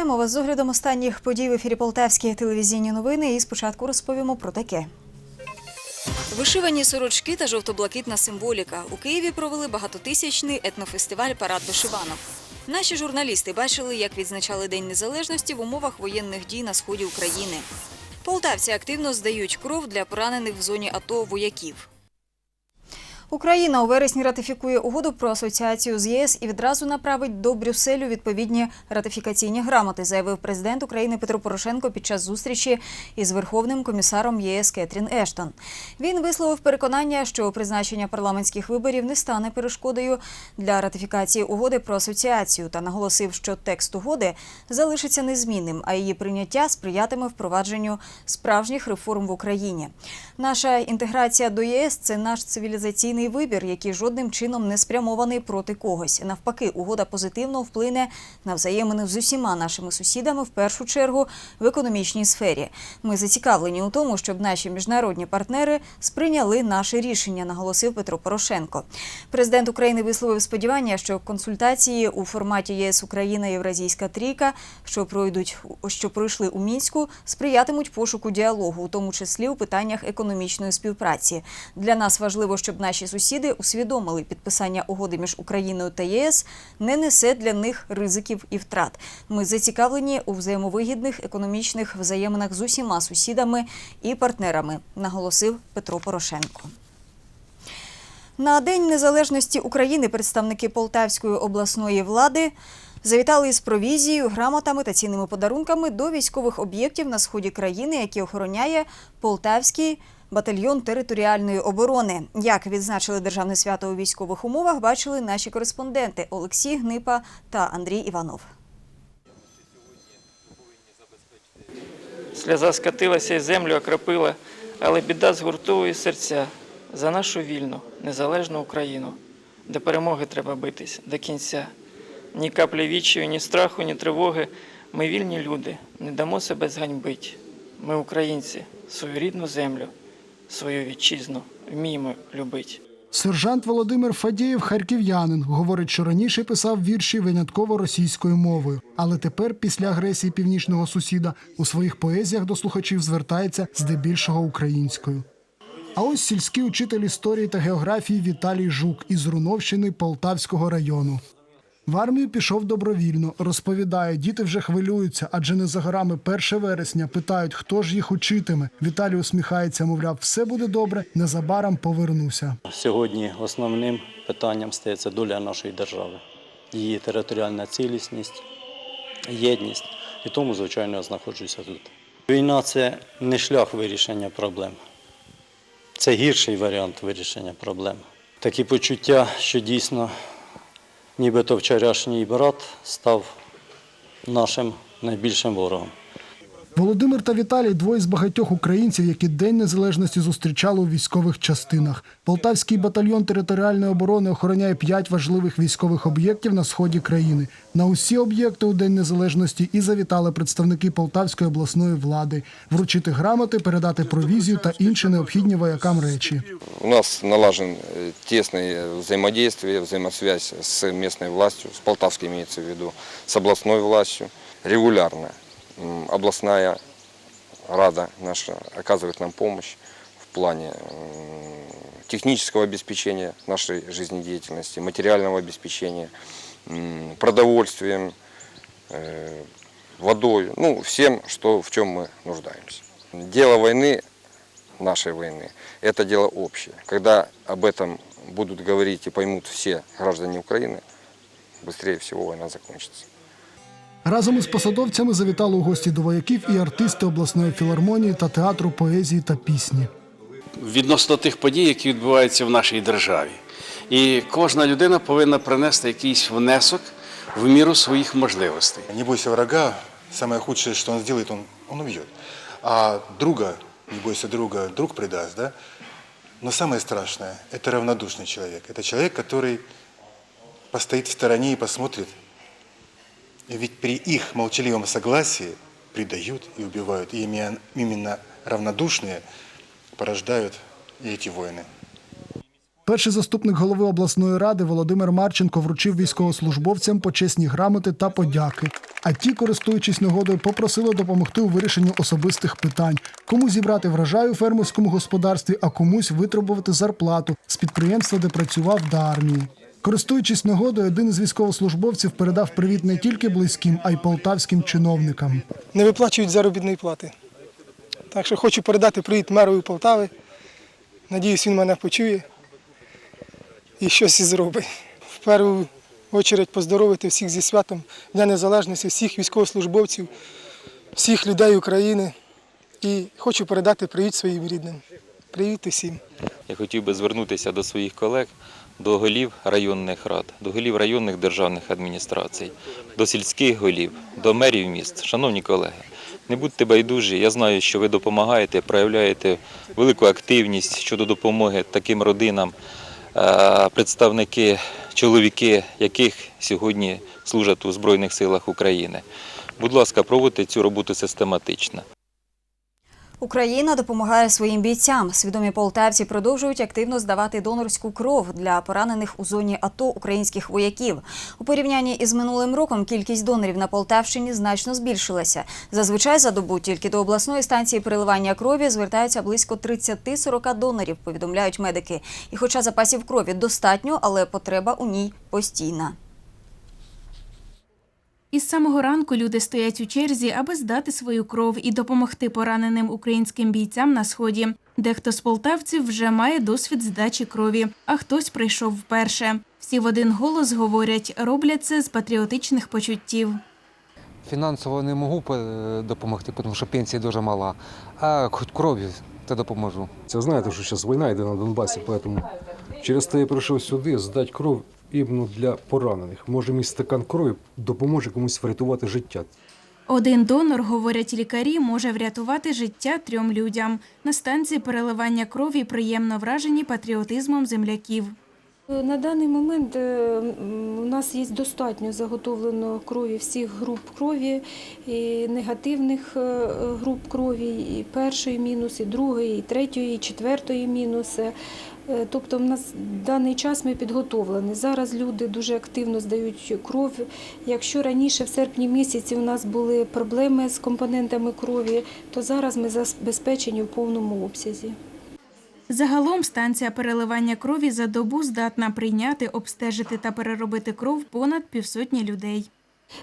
Вітаємо вас з оглядом останніх подій в ефірі Полтавські телевізійні новини. І спочатку розповімо про таке. Вишивані сорочки та жовто-блакитна символіка. У Києві провели багатотисячний етнофестиваль Парад вишиванок. Наші журналісти бачили, як відзначали День Незалежності в умовах воєнних дій на сході України. Полтавці активно здають кров для поранених в зоні АТО вояків. Україна у вересні ратифікує угоду про асоціацію з ЄС і відразу направить до Брюсселю відповідні ратифікаційні грамоти, заявив президент України Петро Порошенко під час зустрічі із Верховним комісаром ЄС Кетрін Ештон. Він висловив переконання, що призначення парламентських виборів не стане перешкодою для ратифікації угоди про асоціацію та наголосив, що текст угоди залишиться незмінним, а її прийняття сприятиме впровадженню справжніх реформ в Україні. Наша інтеграція до ЄС це наш цивілізаційний вибір, який жодним чином не спрямований проти когось. Навпаки, угода позитивно вплине на взаємини з усіма нашими сусідами, в першу чергу в економічній сфері. Ми зацікавлені у тому, щоб наші міжнародні партнери сприйняли наше рішення, наголосив Петро Порошенко. Президент України висловив сподівання, що консультації у форматі ЄС Україна Євразійська трійка, що пройдуть що пройшли у мінську, сприятимуть пошуку діалогу, у тому числі у питаннях економічної співпраці. Для нас важливо, щоб наші сусіди усвідомили підписання угоди між Україною та ЄС не несе для них ризиків і втрат. Ми зацікавлені у взаємовигідних економічних взаєминах з усіма сусідами і партнерами, наголосив Петро Порошенко. На День Незалежності України представники Полтавської обласної влади завітали із провізією, грамотами та цінними подарунками до військових об'єктів на сході країни, які охороняє Полтавський батальйон територіальної оборони. Як відзначили державне свято у військових умовах, бачили наші кореспонденти Олексій Гнипа та Андрій Іванов. Сльоза скатилася і землю окропила, але біда згуртовує серця за нашу вільну, незалежну Україну. До перемоги треба битись до кінця. Ні каплі відчаю, ні страху, ні тривоги. Ми вільні люди, не дамо себе зганьбить. Ми, українці, свою рідну землю, свою вітчизну вміємо любить. Сержант Володимир Фадєєв харків'янин. Говорить, що раніше писав вірші винятково російською мовою, але тепер, після агресії північного сусіда, у своїх поезіях до слухачів звертається здебільшого українською. А ось сільський учитель історії та географії Віталій Жук із Руновщини Полтавського району. В армію пішов добровільно. Розповідає, діти вже хвилюються, адже не за горами 1 вересня питають, хто ж їх учитиме. Віталій усміхається, мовляв, все буде добре, незабаром повернуся. Сьогодні основним питанням стається доля нашої держави, її територіальна цілісність, єдність. І тому, звичайно, я знаходжуся тут. Війна це не шлях вирішення проблем, це гірший варіант вирішення проблем. Такі почуття, що дійсно, нібито вчорашній брат став нашим найбільшим ворогом. Володимир та Віталій двоє з багатьох українців, які День Незалежності зустрічали у військових частинах. Полтавський батальйон територіальної оборони охороняє п'ять важливих військових об'єктів на сході країни. На усі об'єкти у День Незалежності і завітали представники Полтавської обласної влади вручити грамоти, передати провізію та інші необхідні воякам речі. У нас налажен э, тесное взаимодействие, взаимосвязь с местной властью, с Полтавской имеется в виду, с областной властью. Регулярно областная рада наша оказывает нам помощь в плане технического обеспечения нашей жизнедеятельности, материального обеспечения, продовольствием, э, водой, ну, всем, что, в чем мы нуждаемся. Дело войны нашей войны. Это дело общее. Когда об этом будут говорить и поймут все граждане Украины, быстрее всего война закончится. Разом із посадовцями завітали у гості до вояків і артисти обласної філармонії та театру поезії та пісні. відносно тих подій, які відбуваються в нашій державі. І кожна людина повинна принести якийсь внесок в міру своїх можливостей. Не бойся врага, самое худшее, что он сделает, он, он убьет. А друга, не бойся друга, друг предаст, да? Но самое страшное – это равнодушный человек. Это человек, который постоит в стороне и посмотрит. И ведь при их молчаливом согласии предают и убивают. И имя- именно равнодушные порождают и эти войны. Перший заступник голови обласної ради Володимир Марченко вручив військовослужбовцям почесні грамоти та подяки. А ті, користуючись нагодою, попросили допомогти у вирішенні особистих питань: кому зібрати врожай у фермерському господарстві, а комусь витребувати зарплату з підприємства, де працював до армії. Користуючись нагодою, один із військовослужбовців передав привіт не тільки близьким, а й полтавським чиновникам. не виплачують заробітної плати. Так що хочу передати привіт меру Полтави. Надіюсь, він мене почує і щось і зробить. В першу чергу поздоровити всіх зі святом Дня Незалежності, всіх військовослужбовців, всіх людей України. І хочу передати привіт своїм рідним. Привіт усім. Я хотів би звернутися до своїх колег, до голів районних рад, до голів районних державних адміністрацій, до сільських голів, до мерів міст. Шановні колеги, не будьте байдужі. Я знаю, що ви допомагаєте, проявляєте велику активність щодо допомоги таким родинам, е, представники, чоловіки, яких сьогодні служать у Збройних силах України. Будь ласка, проводьте цю роботу систематично. Україна допомагає своїм бійцям. Свідомі полтавці продовжують активно здавати донорську кров для поранених у зоні АТО українських вояків. У порівнянні із минулим роком кількість донорів на Полтавщині значно збільшилася. Зазвичай за добу тільки до обласної станції переливання крові звертаються близько 30-40 донорів, повідомляють медики. І хоча запасів крові достатньо, але потреба у ній постійна. Із самого ранку люди стоять у черзі, аби здати свою кров і допомогти пораненим українським бійцям на сході. Дехто з полтавців вже має досвід здачі крові, а хтось прийшов вперше. Всі в один голос говорять, роблять це з патріотичних почуттів. Фінансово не можу е, допомогти, тому що пенсія дуже мала. А хоч кров'ю то допоможу. Це знаєте, що зараз війна йде на Донбасі, тому через те я прийшов сюди здати кров іменно для поранених. Може, мій стакан крові допоможе комусь врятувати життя. Один донор, говорять лікарі, може врятувати життя трьом людям. На станції переливання крові приємно вражені патріотизмом земляків. На даний момент е, у нас є достатньо заготовлено крові всіх груп крові, і негативних е, груп крові, і першої мінус, і другої, і третьої, і четвертої мінуси. Е, Тобто в нас даний час ми підготовлені. Зараз люди дуже активно здають кров. Якщо раніше в серпні місяці у нас були проблеми з компонентами крові, то зараз ми забезпечені в повному обсязі. Загалом станція переливання крові за добу здатна прийняти, обстежити та переробити кров понад півсотні людей.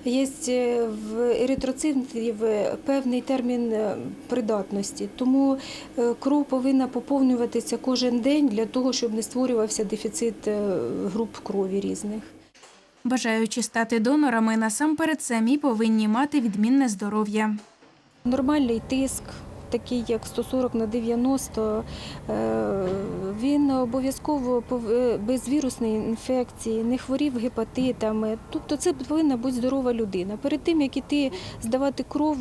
Є е, в еритроцитів певний термін е, придатності, тому е, кров повинна поповнюватися кожен день для того, щоб не створювався дефіцит груп крові різних. Бажаючи стати донорами, насамперед самі повинні мати відмінне здоров'я. Нормальний тиск, такий як 140 на 90, е, він обов'язково е, без вірусної інфекції, не хворів гепатитами. Тобто це повинна бути здорова людина. Перед тим, як іти здавати кров,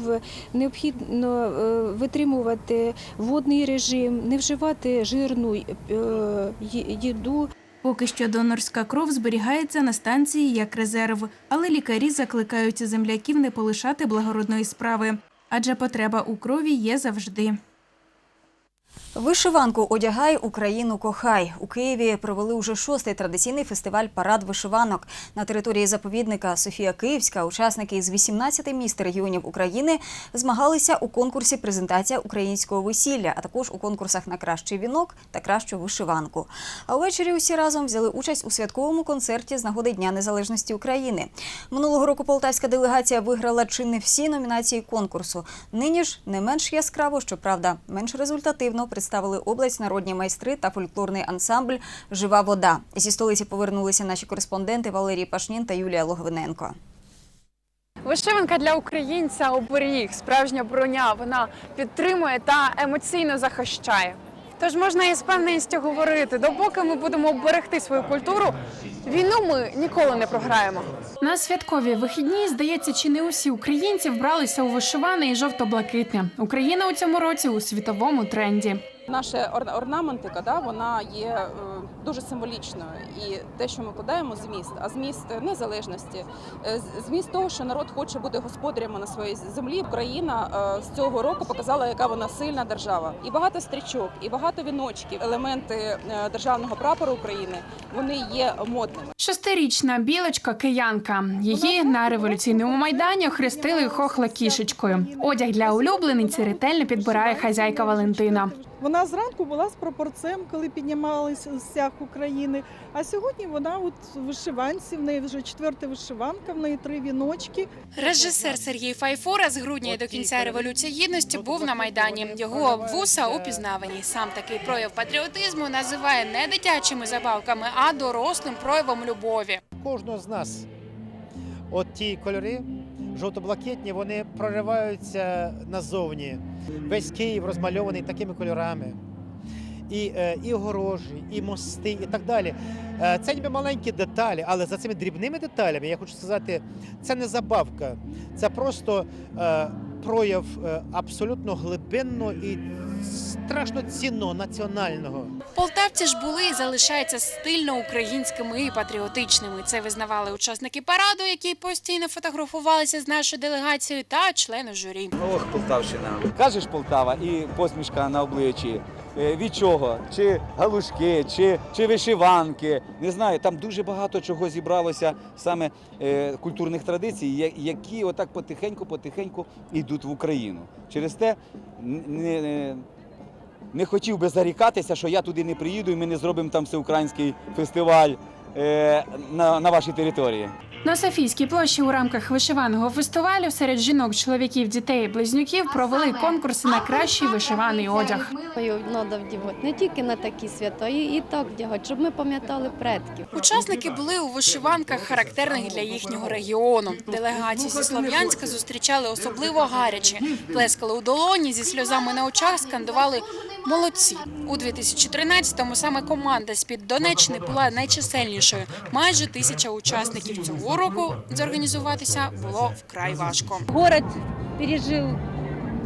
необхідно е, витримувати водний режим, не вживати жирну їду. Поки що донорська кров зберігається на станції як резерв, але лікарі закликають земляків не полишати благородної справи, адже потреба у крові є завжди. Вишиванку одягай, Україну кохай. У Києві провели уже шостий традиційний фестиваль Парад вишиванок. На території заповідника Софія Київська учасники з 18 міст регіонів України змагалися у конкурсі Презентація українського весілля, а також у конкурсах на кращий вінок та кращу вишиванку. А ввечері усі разом взяли участь у святковому концерті з нагоди Дня Незалежності України. Минулого року полтавська делегація виграла чи не всі номінації конкурсу. Нині ж не менш яскраво, щоправда, менш результативно представили область народні майстри та фольклорний ансамбль Жива вода. Зі столиці повернулися наші кореспонденти Валерій Пашнін та Юлія Логвиненко. Вишиванка для українця оберіг, справжня броня. Вона підтримує та емоційно захищає. Тож можна із певністю говорити, допоки ми будемо берегти свою культуру, війну ми ніколи не програємо. На святкові вихідні, здається, чи не усі українці вбралися у вишиване і жовто-блакитне. Україна у цьому році у світовому тренді. Наша ор- орнаментика, да, вона є е, дуже символічною. І те, що ми вкладаємо зміст, а зміст незалежності, е, зміст того, що народ хоче бути господарями на своїй землі. Україна е, з цього року показала, яка вона сильна держава. І багато стрічок, і багато віночків, елементи державного прапору України, вони є модними. Шестирічна білочка киянка. Її на революційному майдані охрестили хохла кішечкою. Одяг для улюблениці ретельно підбирає хазяйка Валентина. Вона зранку була з прапорцем, коли піднімалися з стяг України. А сьогодні вона от в вишиванці, в неї вже четверта вишиванка, в неї три віночки. Режисер Сергій Файфура з грудня до кінця революції гідності був на майдані. Його вуса упізнавані. Сам такий прояв патріотизму називає не дитячими забавками, а дорослим проявом любові. кожного з нас от ті кольори жовто-блакитні, вони прориваються назовні. Весь Київ розмальований такими кольорами. І, е, і огорожі, і мости, і так далі. Е, Це ніби маленькі деталі, але за цими дрібними деталями я хочу сказати, це не забавка, це просто е, прояв абсолютно глибинного і страшно цінного національного. Полтавці ж були і залишаються стильно українськими і патріотичними. Це визнавали учасники параду, які постійно фотографувалися з нашою делегацією, та члени журі. Ох, Полтавщина. Кажеш Полтава і посмішка на обличчі. Е, Від чого? Чи галушки, чи, чи вишиванки. Не знаю, там дуже багато чого зібралося саме е, культурних традицій, які отак потихеньку-потихеньку йдуть в Україну. Через те не, не, не хотів би зарікатися, що я туди не приїду і ми не зробимо там всеукраїнський фестиваль е, на, на вашій території. На Софійській площі у рамках вишиваного фестивалю серед жінок, чоловіків, дітей і близнюків провели конкурси на кращий вишиваний одяг. Треба вдягати не тільки на такі свята, і, і так вдягати, щоб ми пам'ятали предків. Учасники були у вишиванках, характерних для їхнього регіону. Делегації зі Слов'янська зустрічали особливо гаряче, плескали у долоні зі сльозами на очах, скандували молодці. У 2013-му саме команда з під Донеччини була найчисельнішою. Майже тисяча учасників цього року зорганізуватися було вкрай важко. Город пережил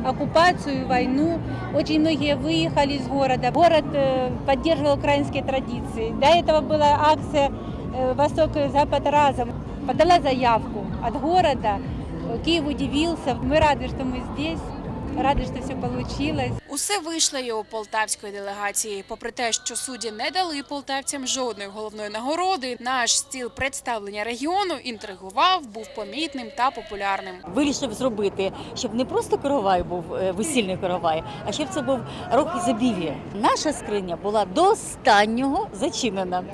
оккупацию, войну. Очень многие выехали из города. Город э, поддерживал украинские традиции. До этого была акция э, «Восток и Запад разом». Подала заявку от города. Киев удивился. Мы рады, что мы здесь. Рады, что все получилось. Усе вийшло і у полтавської делегації. Попри те, що судді не дали полтавцям жодної головної нагороди, наш стіл представлення регіону інтригував, був помітним та популярним. вирішив зробити, щоб не просто коровай був е, весільний коровай, а щоб це був рок ізобілія. Наша скриня була до останнього зачинена.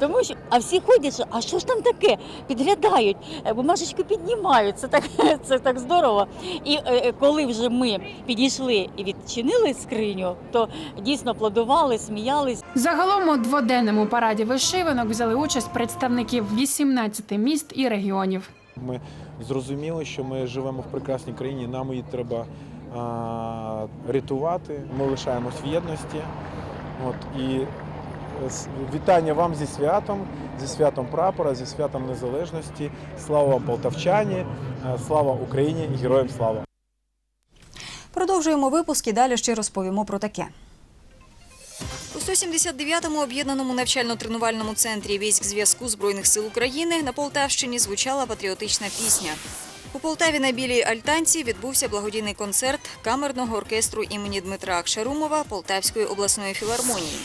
Тому що а всі ходять, що, а що ж там таке? Підглядають, е, бумажечку піднімають. Це так, це так здорово. І е, коли вже ми підійшли і відчинили скриню, то дійсно аплодували, сміялись. Загалом у дводенному параді вишиванок взяли участь представників 18 міст і регіонів. Ми зрозуміли, що ми живемо в прекрасній країні, нам її треба а, рятувати. Ми лишаємось в єдності. От, і е, вітання вам зі святом, зі святом прапора, зі святом незалежності. Слава вам, полтавчані, е, слава Україні і героям слава! Продовжуємо випуск і далі ще розповімо про таке. У 179-му об'єднаному навчально-тренувальному центрі військ зв'язку Збройних сил України на Полтавщині звучала патріотична пісня. У Полтаві на білій альтанці відбувся благодійний концерт камерного оркестру імені Дмитра Акшарумова Полтавської обласної філармонії.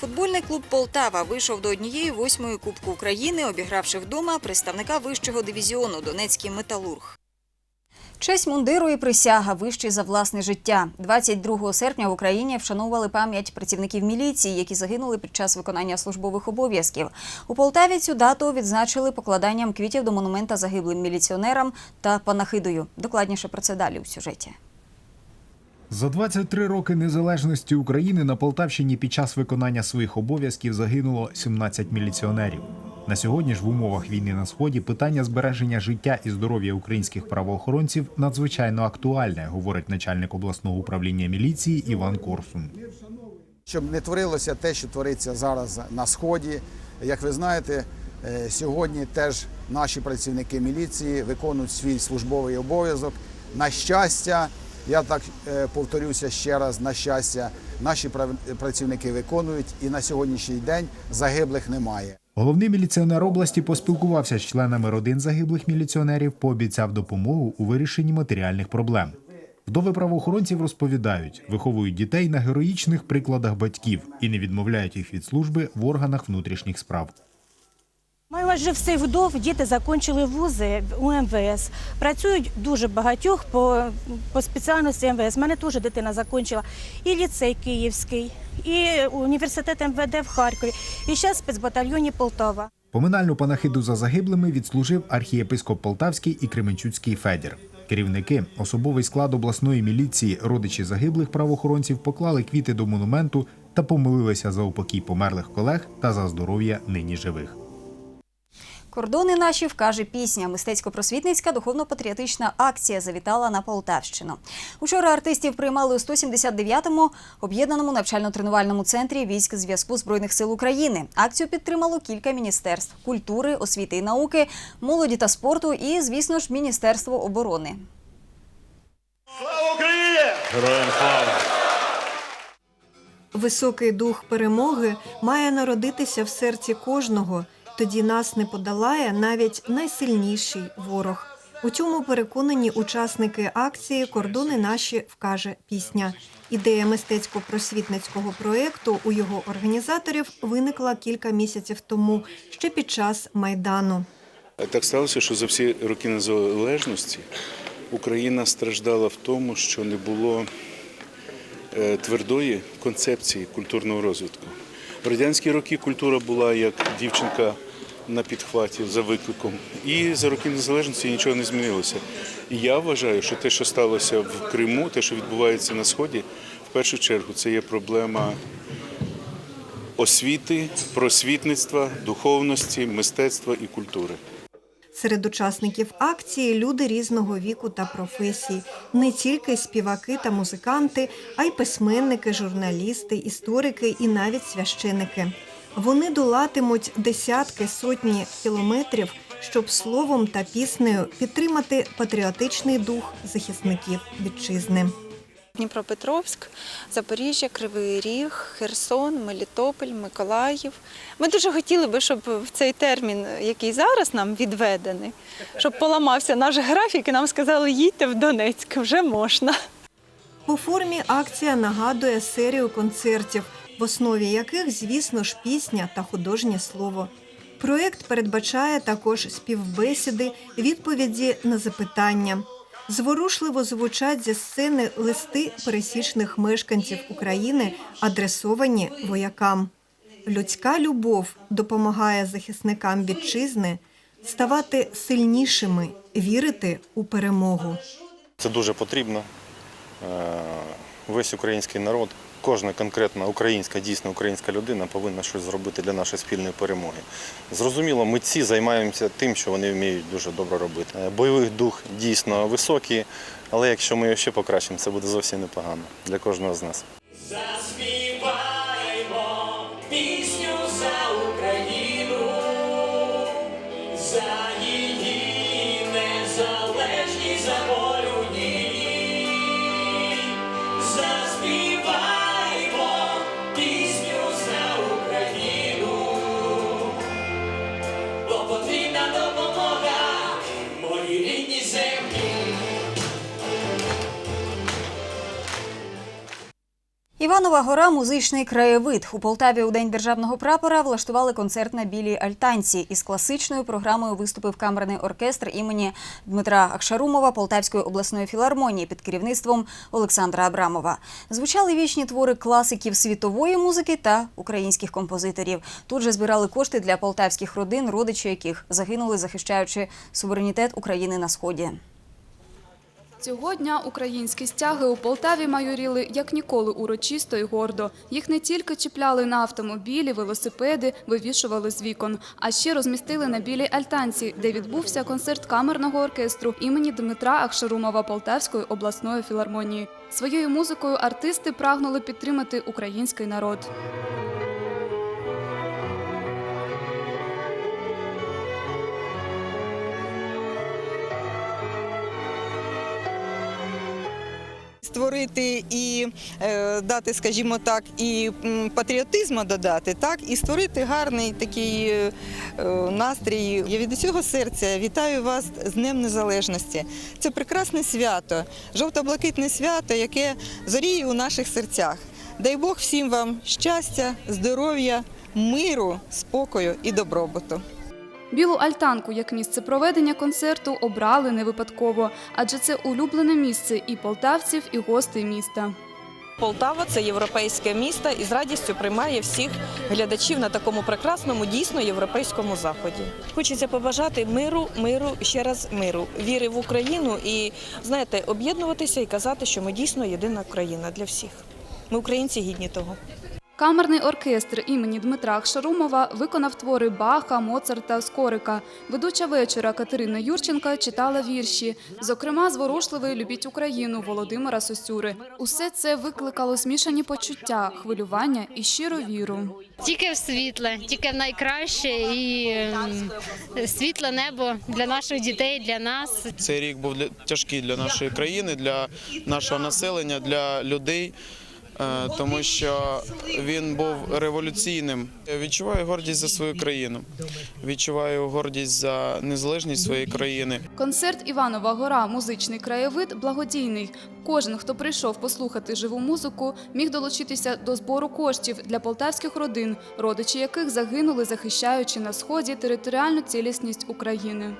Футбольний клуб Полтава вийшов до однієї восьмої Кубку України, обігравши вдома представника вищого дивізіону Донецький металург. Честь мундиру і присяга вищі за власне життя. 22 серпня в Україні вшановували пам'ять працівників міліції, які загинули під час виконання службових обов'язків. У Полтаві цю дату відзначили покладанням квітів до монумента загиблим міліціонерам та панахидою. Докладніше про це далі у сюжеті. За 23 роки незалежності України на Полтавщині під час виконання своїх обов'язків загинуло 17 міліціонерів. На сьогодні ж в умовах війни на сході питання збереження життя і здоров'я українських правоохоронців надзвичайно актуальне, говорить начальник обласного управління міліції Іван Корсун. щоб не творилося те, що твориться зараз на сході. Як ви знаєте, е, сьогодні теж наші працівники міліції виконують свій службовий обов'язок. На щастя, я так е, повторюся ще раз, на щастя, наші працівники виконують, і на сьогоднішній день загиблих немає. Головний міліціонер області поспілкувався з членами родин загиблих міліціонерів, пообіцяв допомогу у вирішенні матеріальних проблем. Вдови правоохоронців розповідають, виховують дітей на героїчних прикладах батьків і не відмовляють їх від служби в органах внутрішніх справ. Майже всіх вдов діти закінчили вузи у МВС. Працюють дуже багатьох по, по спеціальності МВС. У мене теж дитина закінчила і ліцей Київський, і університет МВД в Харкові, і зараз спецбатальйоні Полтава. Поминальну панахиду за загиблими відслужив архієпископ Полтавський і Кременчуцький Федір. Керівники, особовий склад обласної міліції, родичі загиблих правоохоронців поклали квіти до монументу та помолилися за упокій померлих колег та за здоров'я нині живих. Кордони наші вкаже пісня. Мистецько-просвітницька духовно-патріотична акція завітала на Полтавщину. Учора артистів приймали у 179-му об'єднаному навчально-тренувальному центрі військ зв'язку збройних сил України. Акцію підтримало кілька міністерств культури, освіти і науки, молоді та спорту і, звісно ж, Міністерство оборони. Героям слава! Високий дух перемоги має народитися в серці кожного. Тоді нас не подолає навіть найсильніший ворог. У цьому переконані учасники акції Кордони наші вкаже пісня. Ідея мистецько-просвітницького проєкту у його організаторів виникла кілька місяців тому, ще під час майдану. Так сталося, що за всі роки незалежності Україна страждала в тому, що не було е, твердої концепції культурного розвитку. В радянські роки культура була як дівчинка на підхваті за викликом. І за роки незалежності нічого не змінилося. І я вважаю, що те, що сталося в Криму, те, що відбувається на Сході, в першу чергу це є проблема освіти, просвітництва, духовності, мистецтва і культури. Серед учасників акції люди різного віку та професій, не тільки співаки та музиканти, а й письменники, журналісти, історики і навіть священики. Вони долатимуть десятки сотні кілометрів, щоб словом та піснею підтримати патріотичний дух захисників вітчизни. Дніпропетровськ, Запоріжжя, Кривий Ріг, Херсон, Мелітополь, Миколаїв. Ми дуже хотіли би, щоб в цей термін, який зараз нам відведений, щоб поламався наш графік і нам сказали, їдьте в Донецьк, вже можна. По формі акція нагадує серію концертів, в основі яких, звісно ж, пісня та художнє слово. Проєкт передбачає також співбесіди, відповіді на запитання. Зворушливо звучать зі сцени листи пересічних мешканців України, адресовані воякам. Людська любов допомагає захисникам вітчизни ставати сильнішими, вірити у перемогу. Це дуже потрібно. Е, Весь український народ, кожна конкретна українська, дійсно українська людина повинна щось зробити для нашої спільної перемоги. Зрозуміло, митці займаємося тим, що вони вміють дуже добре робити. Е, Бойовий дух дійсно високий, але якщо ми його ще покращимо, це буде зовсім непогано для кожного з нас. Іванова гора музичний краєвид. У Полтаві у день державного прапора влаштували концерт на білій альтанці. Із класичною програмою виступив камерний оркестр імені Дмитра Акшарумова Полтавської обласної філармонії під керівництвом Олександра Абрамова. Звучали вічні твори класиків світової музики та українських композиторів. Тут же збирали кошти для полтавських родин, родичі яких загинули, захищаючи суверенітет України на сході. Цього дня українські стяги у Полтаві майоріли як ніколи урочисто і гордо. Їх не тільки чіпляли на автомобілі, велосипеди, вивішували з вікон, а ще розмістили на білій альтанці, де відбувся концерт камерного оркестру імені Дмитра Акшарумова Полтавської обласної філармонії. Своєю музикою артисти прагнули підтримати український народ. Створити і е, дати, скажімо так, і патріотизму додати, так і створити гарний такий е, настрій. Я від усього серця вітаю вас з Днем Незалежності. Це прекрасне свято, жовто-блакитне свято, яке зоріє у наших серцях. Дай Бог всім вам щастя, здоров'я, миру, спокою і добробуту. Білу альтанку як місце проведення концерту обрали не випадково, адже це улюблене місце і полтавців, і гостей міста. Полтава це європейське місто і з радістю приймає всіх глядачів на такому прекрасному, дійсно європейському заході. Хочеться побажати миру, миру, ще раз миру, віри в Україну і знаєте, об'єднуватися і казати, що ми дійсно єдина країна для всіх. Ми українці гідні того. Камерний оркестр імені Дмитра Шарумова виконав твори Баха, Моцарта, Скорика. Ведуча вечора Катерина Юрченка читала вірші, зокрема, зворушливий Любіть Україну Володимира Сосюри. Усе це викликало змішані почуття, хвилювання і щиру віру. Тільки в світле, тільки в найкраще і ем, світле небо для наших дітей, для нас. Цей рік був для- тяжкий для нашої країни, для нашого населення, для людей, тому що він був революційним. Я відчуваю гордість за свою країну, відчуваю гордість за незалежність своєї країни. Концерт Іванова гора Музичний краєвид благодійний. Кожен, хто прийшов послухати живу музику, міг долучитися до збору коштів для полтавських родин, родичі яких загинули, захищаючи на сході територіальну цілісність України.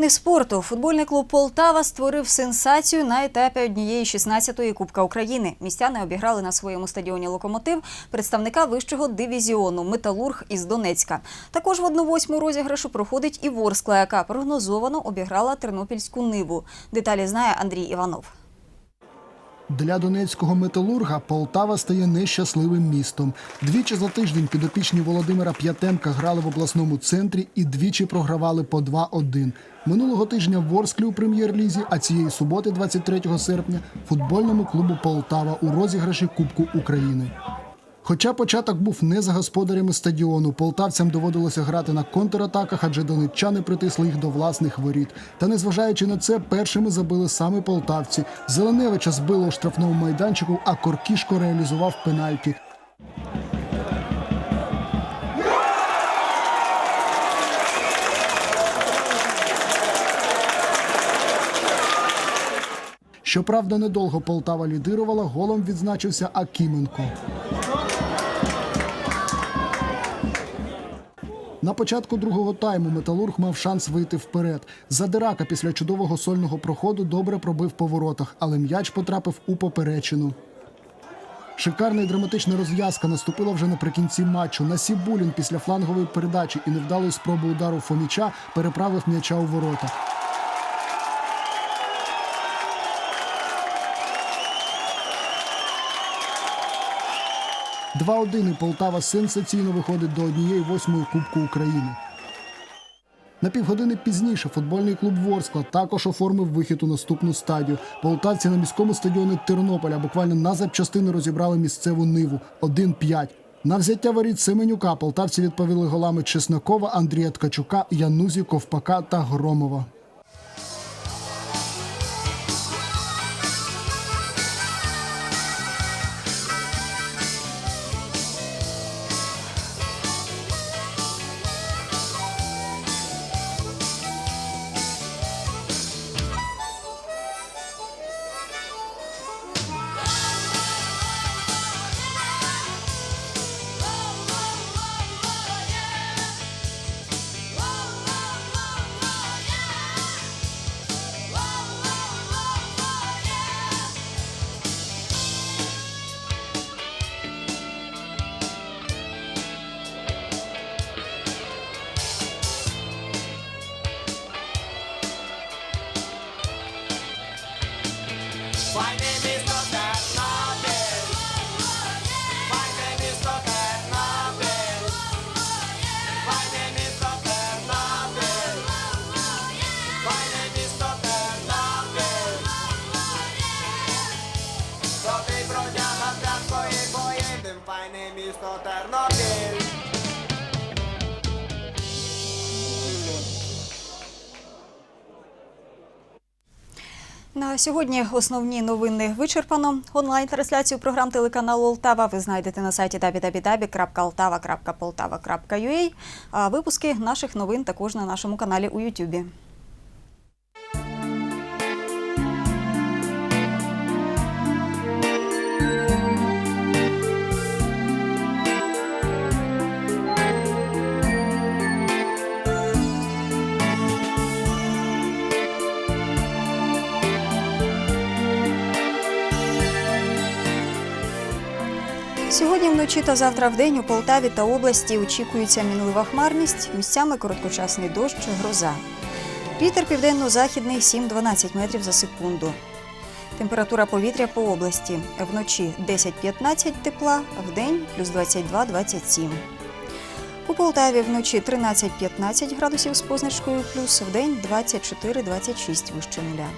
Новини спорту. Футбольний клуб Полтава створив сенсацію на етапі однієї 16-ї Кубка України. Містяни обіграли на своєму стадіоні Локомотив представника вищого дивізіону Металург із Донецька. Також в 1-8 розіграшу проходить і Ворскла, яка прогнозовано обіграла Тернопільську Ниву. Деталі знає Андрій Іванов. Для донецького металурга Полтава стає нещасливим містом. Двічі за тиждень підопічні Володимира П'ятенка грали в обласному центрі і двічі програвали по 2-1. Минулого тижня в Ворсклі у прем'єр-лізі, а цієї суботи, 23 серпня, футбольному клубу Полтава у розіграші Кубку України. Хоча початок був не за господарями стадіону, полтавцям доводилося грати на контратаках, адже донеччани притисли їх до власних воріт. Та незважаючи на це, першими забили саме полтавці. Зеленевича збило у штрафному майданчику, а Коркішко реалізував пенальті. Щоправда, недовго Полтава лідирувала, голом відзначився Акіменко. На початку другого тайму металург мав шанс вийти вперед. Задирака після чудового сольного проходу добре пробив по воротах, але м'яч потрапив у поперечину. Шикарна і драматична розв'язка наступила вже наприкінці матчу. Насібулін після флангової передачі і невдалої спроби удару Фоміча переправив м'яча у ворота. Два-один і Полтава сенсаційно виходить до однієї восьмої Кубку України. На півгодини пізніше футбольний клуб Ворскла також оформив вихід у наступну стадію. Полтавці на міському стадіоні Тернополя буквально на запчастини розібрали місцеву ниву 1-5. На взяття воріт Семенюка полтавці відповіли голами Чеснокова, Андрія Ткачука, Янузі, Ковпака та Громова. На сьогодні основні новини вичерпано. Онлайн-трансляцію програм телеканалу Олтава ви знайдете на сайті www.altava.poltava.ua, а випуски наших новин також на нашому каналі у Ютубі. Сьогодні вночі та завтра вдень у Полтаві та області очікується мінлива хмарність, місцями короткочасний дощ, гроза. Вітер південно-західний 7-12 метрів за секунду. Температура повітря по області вночі 10-15 тепла, вдень плюс 22-27. У Полтаві вночі 13-15 градусів з позначкою плюс, вдень 24-26 вище нуля.